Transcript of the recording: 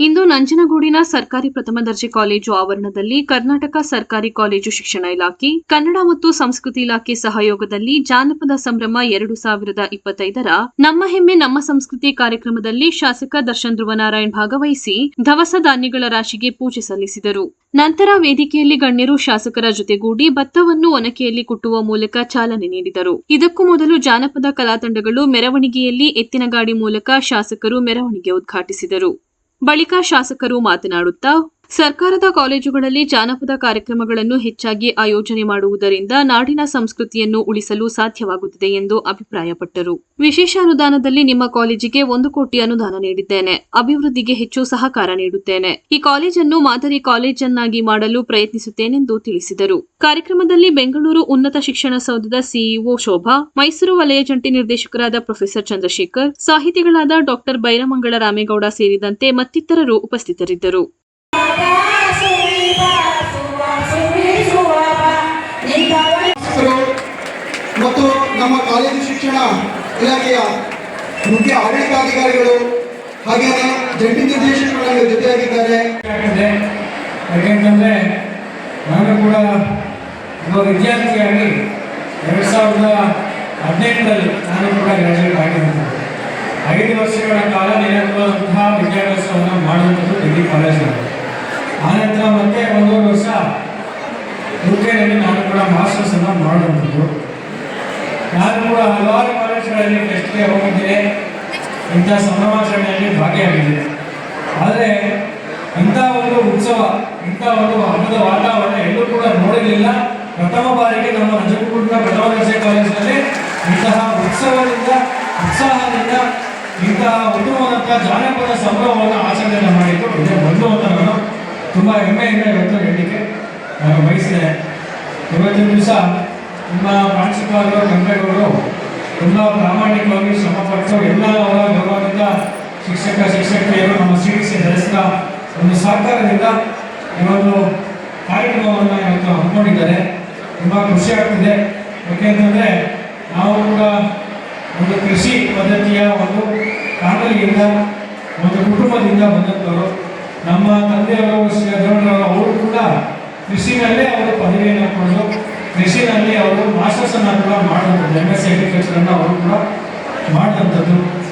ಇಂದು ನಂಜನಗೂಡಿನ ಸರ್ಕಾರಿ ಪ್ರಥಮ ದರ್ಜೆ ಕಾಲೇಜು ಆವರಣದಲ್ಲಿ ಕರ್ನಾಟಕ ಸರ್ಕಾರಿ ಕಾಲೇಜು ಶಿಕ್ಷಣ ಇಲಾಖೆ, ಕನ್ನಡ ಮತ್ತು ಸಂಸ್ಕೃತಿ ಇಲಾಖೆ ಸಹಯೋಗದಲ್ಲಿ ಜಾನಪದ ಸಂಭ್ರಮ ಎರಡು ಸಾವಿರದ ಇಪ್ಪತ್ತೈದರ ನಮ್ಮ ಹೆಮ್ಮೆ ನಮ್ಮ ಸಂಸ್ಕೃತಿ ಕಾರ್ಯಕ್ರಮದಲ್ಲಿ ಶಾಸಕ ದರ್ಶನ್ ಧ್ರುವನಾರಾಯಣ್ ಭಾಗವಹಿಸಿ ಧವಸ ಧಾನ್ಯಗಳ ರಾಶಿಗೆ ಪೂಜೆ ಸಲ್ಲಿಸಿದರು. ನಂತರ ವೇದಿಕೆಯಲ್ಲಿ ಗಣ್ಯರು ಶಾಸಕರ ಜೊತೆಗೂಡಿ ಭತ್ತವನ್ನು ಒನಕೆಯಲ್ಲಿ ಕುಟ್ಟುವ ಮೂಲಕ ಚಾಲನೆ ನೀಡಿದರು. ಇದಕ್ಕೂ ಮೊದಲು ಜಾನಪದ ಕಲಾತಂಡಗಳು ಮೆರವಣಿಗೆಯಲ್ಲಿ ಎತ್ತಿನಗಾಡಿ ಮೂಲಕ ಶಾಸಕರು ಮೆರವಣಿಗೆ ಉದ್ಘಾಟಿಸಿದರು. ಬಳಿಕ ಶಾಸಕರು ಮಾತನಾಡುತ್ತಾ ಸರ್ಕಾರದ ಕಾಲೇಜುಗಳಲ್ಲಿ ಜಾನಪದ ಕಾರ್ಯಕ್ರಮಗಳನ್ನು ಹೆಚ್ಚಾಗಿ ಆಯೋಜನೆ ಮಾಡುವುದರಿಂದ ನಾಡಿನ ಸಂಸ್ಕೃತಿಯನ್ನು ಉಳಿಸಲು ಸಾಧ್ಯವಾಗುತ್ತದೆ ಎಂದು ಅಭಿಪ್ರಾಯಪಟ್ಟರು. ವಿಶೇಷ ಅನುದಾನದಲ್ಲಿ ನಿಮ್ಮ ಕಾಲೇಜಿಗೆ ಒಂದು ಕೋಟಿ ಅನುದಾನ ನೀಡಿದ್ದೇನೆ. ಅಭಿವೃದ್ಧಿಗೆ ಹೆಚ್ಚು ಸಹಕಾರ ನೀಡುತ್ತೇನೆ. ಈ ಕಾಲೇಜನ್ನು ಮಾದರಿ ಕಾಲೇಜನ್ನಾಗಿ ಮಾಡಲು ಪ್ರಯತ್ನಿಸುತ್ತೇನೆಂದು ತಿಳಿಸಿದರು. ಕಾರ್ಯಕ್ರಮದಲ್ಲಿ ಬೆಂಗಳೂರು ಉನ್ನತ ಶಿಕ್ಷಣ ಸೌಧದ ಸಿಇಒ ಶೋಭಾ, ಮೈಸೂರು ವಲಯ ಜಂಟಿ ನಿರ್ದೇಶಕರಾದ ಪ್ರೊಫೆಸರ್ ಚಂದ್ರಶೇಖರ್, ಸಾಹಿತಿಗಳಾದ ಡಾಕ್ಟರ್ ಬೈರಮಂಗಳ ರಾಮೇಗೌಡ ಸೇರಿದಂತೆ ಮತ್ತಿತರರು ಉಪಸ್ಥಿತರಿದ್ದರು. ಮತ್ತು ನಮ್ಮ ಕಾಲೇಜು ಶಿಕ್ಷಣ ಇಲಾಖೆಯ ಮುಖ್ಯ ಆಡಳಿತಾಧಿಕಾರಿಗಳು ಹಾಗೆಯೇ ಜಂಟಿ ನಿರ್ದೇಶಕರು ಜೊತೆಯಾಗಿದ್ದಾರೆ. ಯಾಕೆಂತಂದ್ರೆ, ನಾನು ಕೂಡ ಒಬ್ಬ ವಿದ್ಯಾರ್ಥಿಯಾಗಿ ಎರಡು ಸಾವಿರದ ಹದಿನೆಂಟರಲ್ಲಿ ನಾನು ಕೂಡ ಗ್ರಾಜುಯೇಟ್ ಆಗಿರುತ್ತೇನೆ ಐದು ವರ್ಷಗಳ ಕಾಲ ನೆಲೆಗೊಳ್ಳುವಂತಹ ವಿದ್ಯಾಭ್ಯಾಸವನ್ನು ಮಾಡುವಂಥದ್ದು ಡಿಗ್ರಿ ಆ ಆನಂತರ ಮತ್ತೆ ಒಂದೂವರೆ ವರ್ಷ, ಯು ಕೆನಲ್ಲಿ ನಾನು ಕೂಡ ಮಾಸ್ಟರ್ಸನ್ನು ಮಾಡುವಂಥದ್ದು. ನಾನು ಕೂಡ ಹಲವಾರು ಕಾಲೇಜುಗಳಲ್ಲಿ ಟೆಸ್ಟ್ಗೆ ಹೋಗಿದ್ದೇನೆ. ಇಂಥ ಸಂಭ್ರಮಾಚರಣೆಯಲ್ಲಿ ಭಾಗಿಯಾಗಿದ್ದೇನೆ. ಆದರೆ ಇಂಥ ಒಂದು ಉತ್ಸವ, ಇಂಥ ಒಂದು ಹಬ್ಬದ ವಾತಾವರಣ ಎಲ್ಲೂ ಕೂಡ ನೋಡಲಿಲ್ಲ ಪ್ರಥಮ ಬಾರಿಗೆ ನಮ್ಮ ನಂಜನಗೂಡಿನ ಪ್ರಥಮ ದರ್ಜೆ ಕಾಲೇಜಿನಲ್ಲಿ ಇಂತಹ ಉತ್ಸವದಿಂದ, ಉತ್ಸಾಹದಿಂದ ಇಂತಹ ಉತ್ತಮವಾದಂಥ ಜಾನಪದ ಸಂಭ್ರಮವನ್ನು ಆಚರಣೆಯನ್ನು ಮಾಡಿದ್ದು ಇದೇ ಬಂದು ಅಂತ ನಾನು ತುಂಬ ಹೆಮ್ಮೆಯಿಂದ ಇವತ್ತು ಹೇಳಲಿಕ್ಕೆ ನಾನು ಬಯಸಿದೆ. ಇವತ್ತಿನ ದಿವಸ ನಿಮ್ಮ ಪ್ರಾಂಶುಪಾಲರು ಗಂಗೇಗೌಡರು ತುಂಬ ಪ್ರಾಮಾಣಿಕವಾಗಿ ಶ್ರಮಪಟ್ಟು ಎಲ್ಲ ಅವರ ಗೌರವದಿಂದ ಶಿಕ್ಷಕ, ಶಿಕ್ಷಕಿಯರು ನಮ್ಮ ಸಿ ಡಿ ಒಂದು ಸಹಕಾರದಿಂದ ಈ ಒಂದು ಕಾರ್ಯಕ್ರಮವನ್ನು ಇವತ್ತು ಹಮ್ಮಿಕೊಂಡಿದ್ದಾರೆ. ತುಂಬ ಖುಷಿ ಆಗ್ತಿದೆ. ಯಾಕೆಂತಂದರೆ ನಾವು ಕೂಡ ಒಂದು ಕೃಷಿ ಪದ್ಧತಿಯ ಒಂದು ಫ್ಯಾಮಿಲಿಯಿಂದ ಒಂದು ಕುಟುಂಬದಿಂದ ಬಂದಂಥವರು ನಮ್ಮ ತಂದೆಯವರು ಶ್ರೀ ಅಜೋಣರವರು ಅವರು ಕೂಡ ಕೃಷಿನಲ್ಲೇ ಅವರು ಪದವಿಯನ್ನು ಪಡೆದು ಕೃಷಿನಲ್ಲಿ ಅವರು ಮಾಸ್ಟರ್ಸ್ ಅನ್ನು ಕೂಡ ಮಾಡುವಂಥದ್ದು ಎಂ ಎಸ್ ಅಗ್ರಿಕಲ್ಚರ್ ಅನ್ನು ಅವರು ಕೂಡ ಮಾಡಿದಂಥದ್ದು.